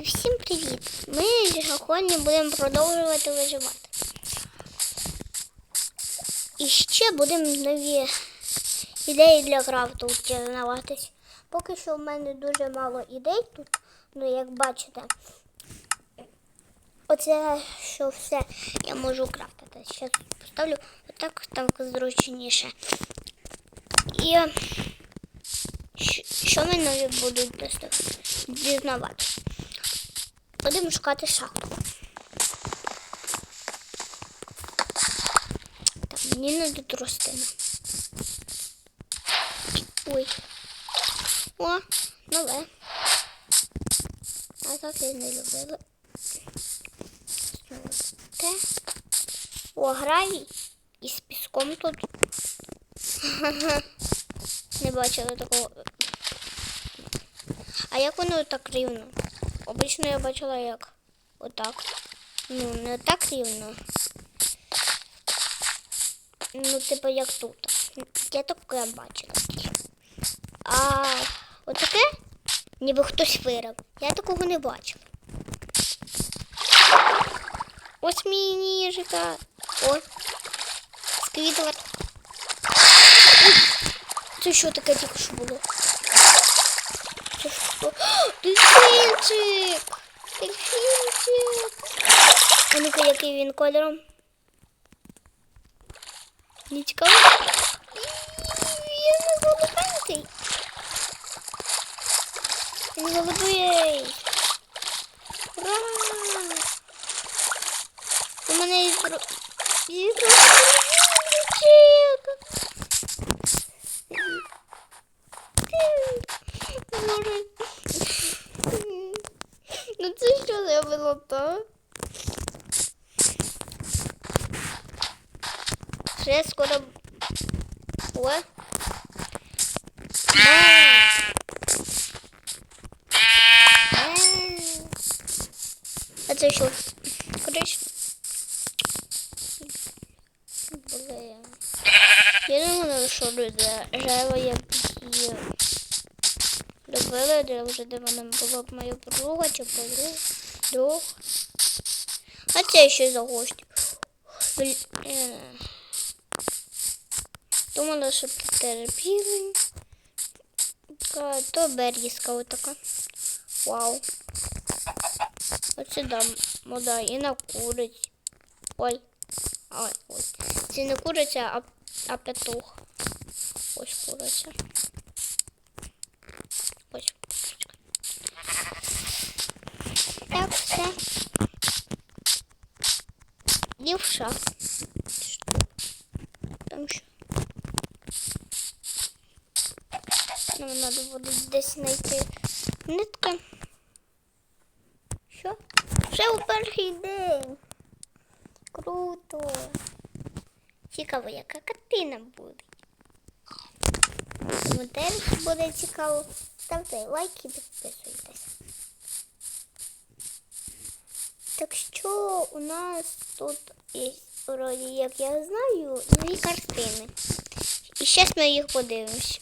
Друзі, всім привіт! Ми сьогодні будемо продовжувати виживати. І ще будемо нові ідеї для крафту дізнаватись. Поки що в мене дуже мало ідей тут, ну як бачите, оце що все я можу крафтити. Зараз поставлю отак, так зручніше. І що- що нові будуть доставати? Будемо шукати шахту. Так, мені не до тростина. Ой. О, нове. А так я не любила. Те. О, гравій. І з піском тут. Не бачила такого. А як воно так рівно? Обично я бачила як. Отак. Ну, не так рівно. Ну, типу, як тут. Я таке бачила. А отаке? Ніби хтось вирив. Я такого не бачила. Ось мій ніжика. О. Сквітлер. Це що таке тільки що було? Дельфінчик! Дельфінчик! А ну-ка, який він кольором? Не цікаво? Він голубенький. Він голубий. Ура! У мене є є дельфінчик. Боже. Ну це що за вилота? Ще скоро. О. А це що? Коричневе? Блин. Я не можу, що люди жаво я б'є. Любила, де вже де вона була б моя подруга чи подруга. Друг. А це що за гості? Блін. Думала, що це То берізка отака. Вау. Оце да, мода і на куриць. Ой. Ой, ой. Це не куриця, а, а петух. Ось куриця. Ось. Так, все. Лівша. Там що? Нам треба буде десь знайти нитки. Що? Вже у перший день. Круто. Цікаво, яка картина буде. Тому теж буде цікаво. Ставте лайки і підписуйтесь. Так що у нас тут є, вроді, як я знаю, дві картини. І зараз ми їх подивимось.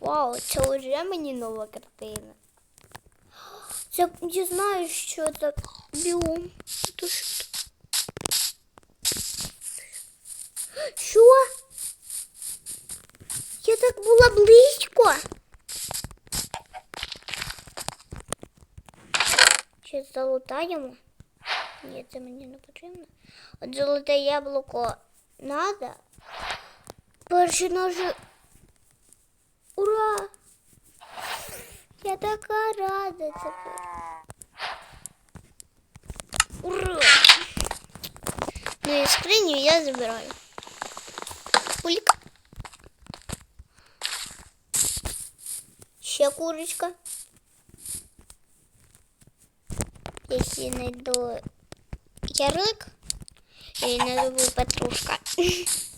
Вау, це вже мені нова картина. Це я знаю, що це біом. Що? Я так була близько. Ще залутаємо. Ні, це мені не потрібно. От золоте яблуко надо. Перший ноже. Ура! Я така рада тепер. Ура! Ну і скриню я забираю. Пульк. Ще курочка. Якщо знайду ярлик, і назову Петрушка.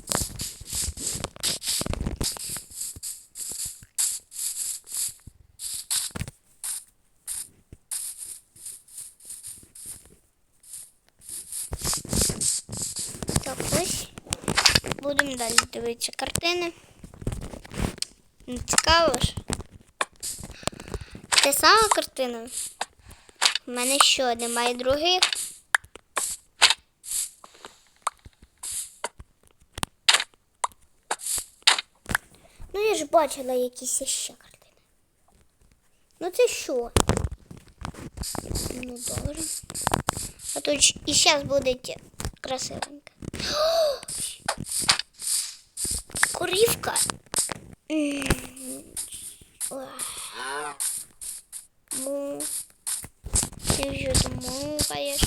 Будемо далі дивитися картини. Ну, Цікаво ж. Те сама картина. У мене що, немає других? Ну, я ж бачила якісь ще картини. Ну це що? Ну, добре. А тут і зараз буде красивенько. О! Курівка. М. Ох. Му. Ты же мукаешь.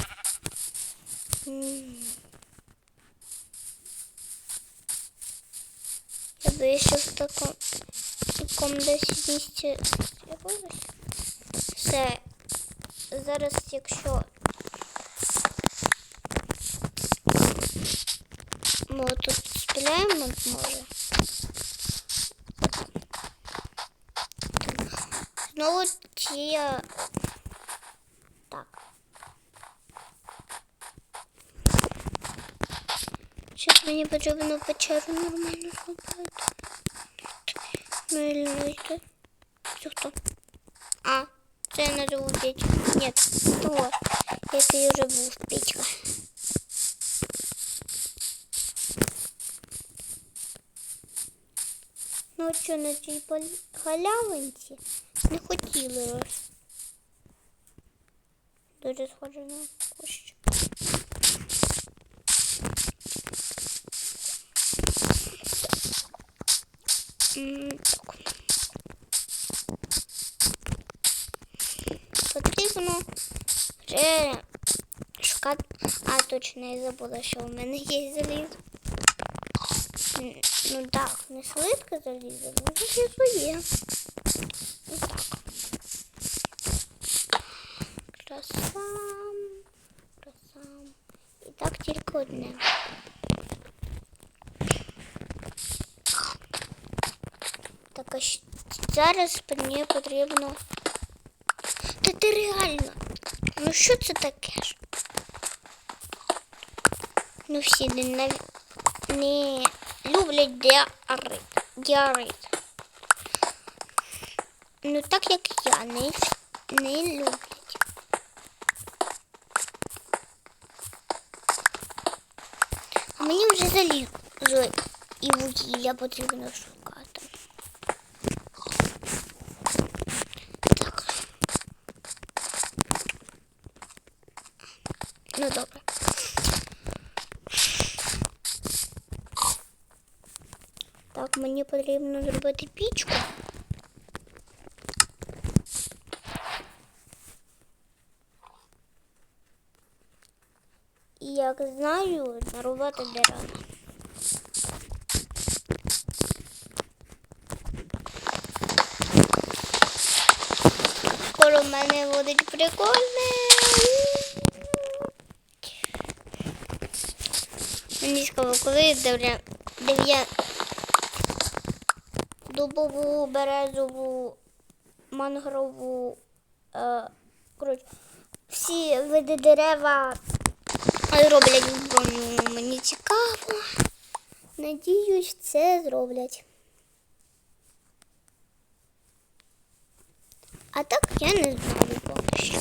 Я би ще в такому, такому десь місці з'явилась. Все. Зараз, якщо ми тут спіляємо, може. Знову ті. Так. Зараз мені потрібно печеру нормально зробити. Ну или ну это. Це хто? А, це я назову печку. Нет, то. Який вже був печка. Ну а що на цій пол- галявинці Не хотіли. Дуже схоже на кущ. Потрібно вже шукати. А, точно, я забула, що у мене є заліз. М, Ну так, не слитка заліза, ну таке своє. Красам, красам. І так тільки одне. Так, а зараз мені потрібно. Та ти реально. Ну що це таке ж? Ну всі не, нав... не люблять діарит. Діарит. Ну так як я не, не люблять. А мені вже залізо і вугілля потрібно шукати. Так. Ну добре. Так, мені потрібно зробити пічку. Знаю, нарубати дерева. Скоро в мене буде прикольне. Мені сказали, коли дев'я дубову, березову, мангрову, е, коротше, всі види дерева роблять броню. Мені цікаво. Надіюсь, це зроблять. А так я не знаю поки що.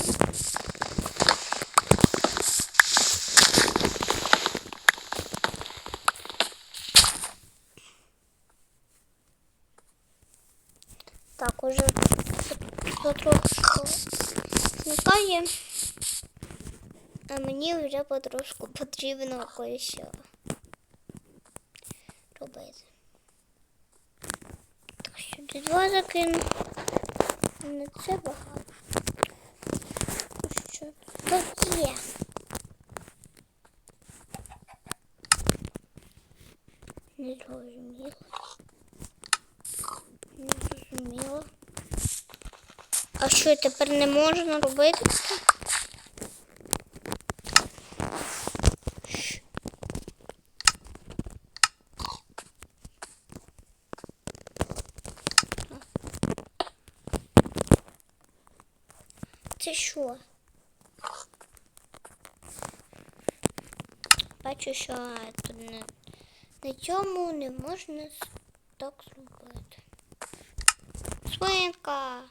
Так, уже потрошку зникає. А мені вже потрошку потрібно кое-що робити. Так, сюди два закину. Не це багато. Що тут є? Не зрозуміло. Не зрозуміло. А що тепер не можна робити? Це? Що? Бачу, що на, на цьому не можна так зробити. Свинка.